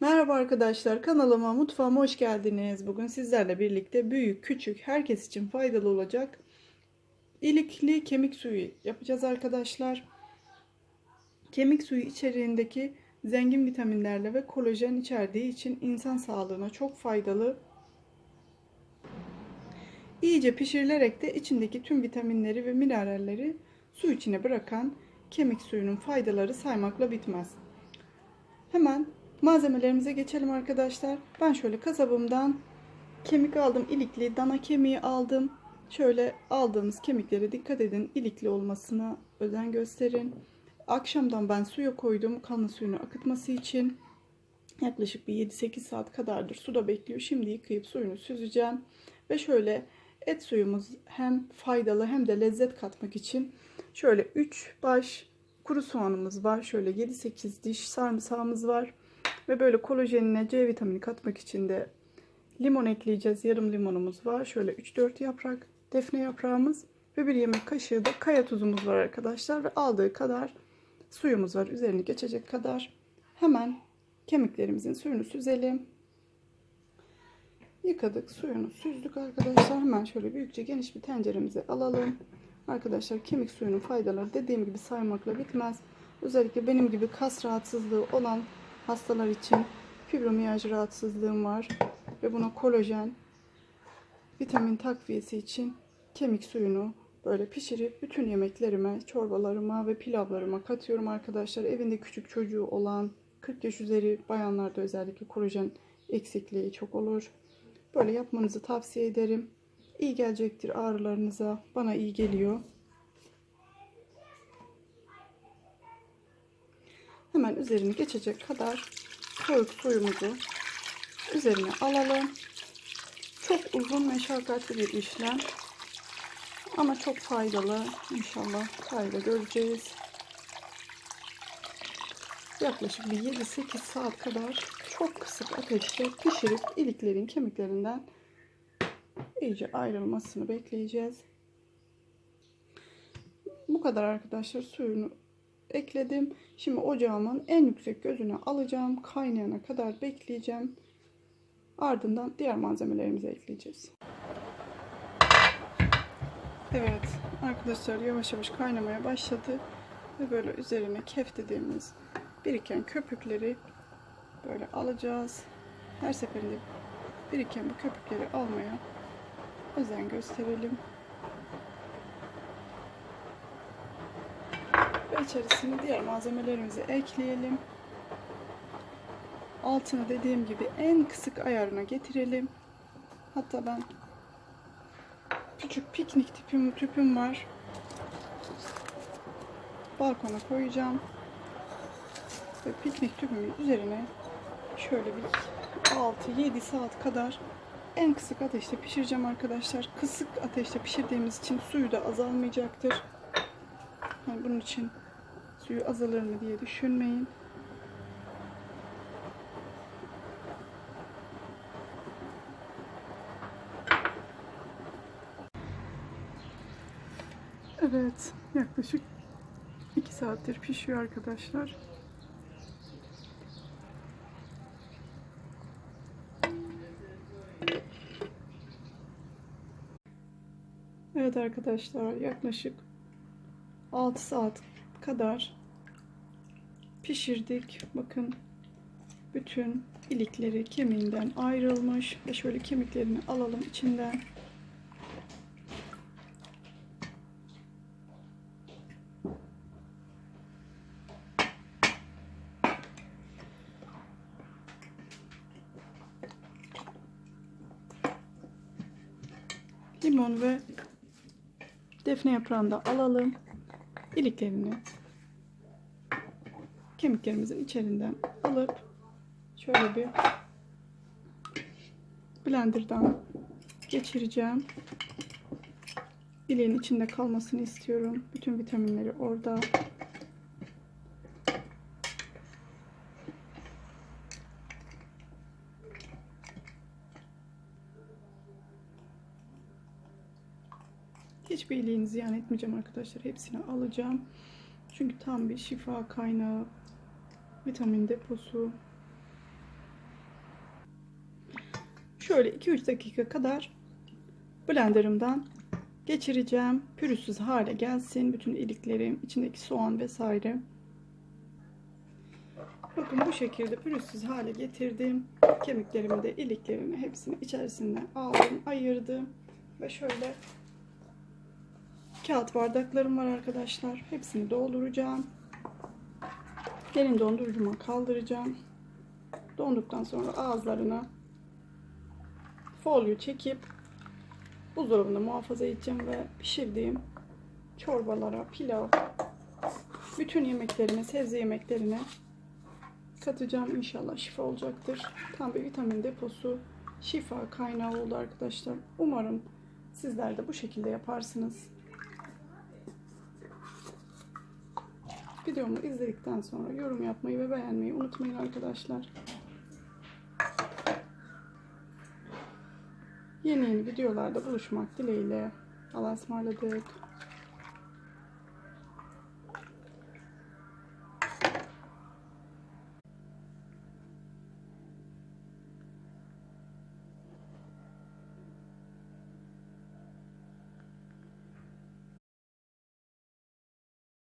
Merhaba arkadaşlar kanalıma mutfağıma hoş geldiniz. Bugün sizlerle birlikte büyük küçük herkes için faydalı olacak ilikli kemik suyu yapacağız arkadaşlar. Kemik suyu içeriğindeki zengin vitaminlerle ve kolajen içerdiği için insan sağlığına çok faydalı. İyice pişirilerek de içindeki tüm vitaminleri ve mineralleri su içine bırakan kemik suyunun faydaları saymakla bitmez. Hemen malzemelerimize geçelim arkadaşlar. Ben şöyle kasabımdan kemik aldım. ilikli dana kemiği aldım. Şöyle aldığımız kemiklere dikkat edin. ilikli olmasına özen gösterin. Akşamdan ben suya koydum. Kanlı suyunu akıtması için. Yaklaşık bir 7-8 saat kadardır suda bekliyor. Şimdi yıkayıp suyunu süzeceğim. Ve şöyle et suyumuz hem faydalı hem de lezzet katmak için şöyle 3 baş kuru soğanımız var. Şöyle 7-8 diş sarımsağımız var. Ve böyle kolajenine C vitamini katmak için de limon ekleyeceğiz. Yarım limonumuz var. Şöyle 3-4 yaprak defne yaprağımız ve bir yemek kaşığı da kaya tuzumuz var arkadaşlar. Ve aldığı kadar suyumuz var. Üzerini geçecek kadar. Hemen kemiklerimizin suyunu süzelim. Yıkadık suyunu süzdük arkadaşlar. Hemen şöyle büyükçe geniş bir tenceremize alalım. Arkadaşlar kemik suyunun faydaları dediğim gibi saymakla bitmez. Özellikle benim gibi kas rahatsızlığı olan hastalar için fibromiyaj rahatsızlığım var. Ve buna kolajen, vitamin takviyesi için kemik suyunu böyle pişirip bütün yemeklerime, çorbalarıma ve pilavlarıma katıyorum arkadaşlar. Evinde küçük çocuğu olan 40 yaş üzeri bayanlarda özellikle kolajen eksikliği çok olur. Böyle yapmanızı tavsiye ederim. İyi gelecektir ağrılarınıza. Bana iyi geliyor. Hemen üzerini geçecek kadar soğuk suyumuzu üzerine alalım. Çok uzun meşakkatli bir işlem. Ama çok faydalı. İnşallah fayda göreceğiz. Yaklaşık bir 7-8 saat kadar çok kısık ateşte pişirip iliklerin kemiklerinden iyice ayrılmasını bekleyeceğiz. Bu kadar arkadaşlar suyunu ekledim. Şimdi ocağımın en yüksek gözüne alacağım. Kaynayana kadar bekleyeceğim. Ardından diğer malzemelerimizi ekleyeceğiz. Evet arkadaşlar yavaş yavaş kaynamaya başladı. Ve böyle üzerine kef dediğimiz biriken köpükleri böyle alacağız. Her seferinde biriken bu köpükleri almaya özen gösterelim. Ve içerisine diğer malzemelerimizi ekleyelim. Altını dediğim gibi en kısık ayarına getirelim. Hatta ben küçük piknik tipim, tüpüm var. Balkona koyacağım. Ve piknik tüpümün üzerine şöyle bir 6-7 saat kadar en kısık ateşte pişireceğim arkadaşlar. Kısık ateşte pişirdiğimiz için suyu da azalmayacaktır. Yani bunun için suyu azalır mı diye düşünmeyin. Evet, yaklaşık 2 saattir pişiyor arkadaşlar. Evet arkadaşlar, yaklaşık 6 saat kadar pişirdik. Bakın bütün ilikleri kemiğinden ayrılmış ve şöyle kemiklerini alalım içinden. Limon ve defne yaprağını da alalım. İliklerini kemiklerimizin içerinden alıp şöyle bir blenderdan geçireceğim. İliğin içinde kalmasını istiyorum. Bütün vitaminleri orada. Hiçbir iliğini ziyan etmeyeceğim arkadaşlar. Hepsini alacağım. Çünkü tam bir şifa kaynağı, vitamin deposu. şöyle 2-3 dakika kadar blenderımdan geçireceğim. Pürüzsüz hale gelsin. Bütün iliklerim, içindeki soğan vesaire. Bakın bu şekilde pürüzsüz hale getirdim. Kemiklerimi de iliklerimi hepsini içerisinden aldım, ayırdım. Ve şöyle kağıt bardaklarım var arkadaşlar. Hepsini dolduracağım. Derin dondurucuma kaldıracağım. Donduktan sonra ağızlarına folyo çekip buzdolabında muhafaza edeceğim ve pişirdiğim çorbalara, pilav, bütün yemeklerime, sebze yemeklerine katacağım. İnşallah şifa olacaktır. Tam bir vitamin deposu, şifa kaynağı oldu arkadaşlar. Umarım sizler de bu şekilde yaparsınız. Videomu izledikten sonra yorum yapmayı ve beğenmeyi unutmayın arkadaşlar. Yeni yeni videolarda buluşmak dileğiyle. Allah'a ısmarladık.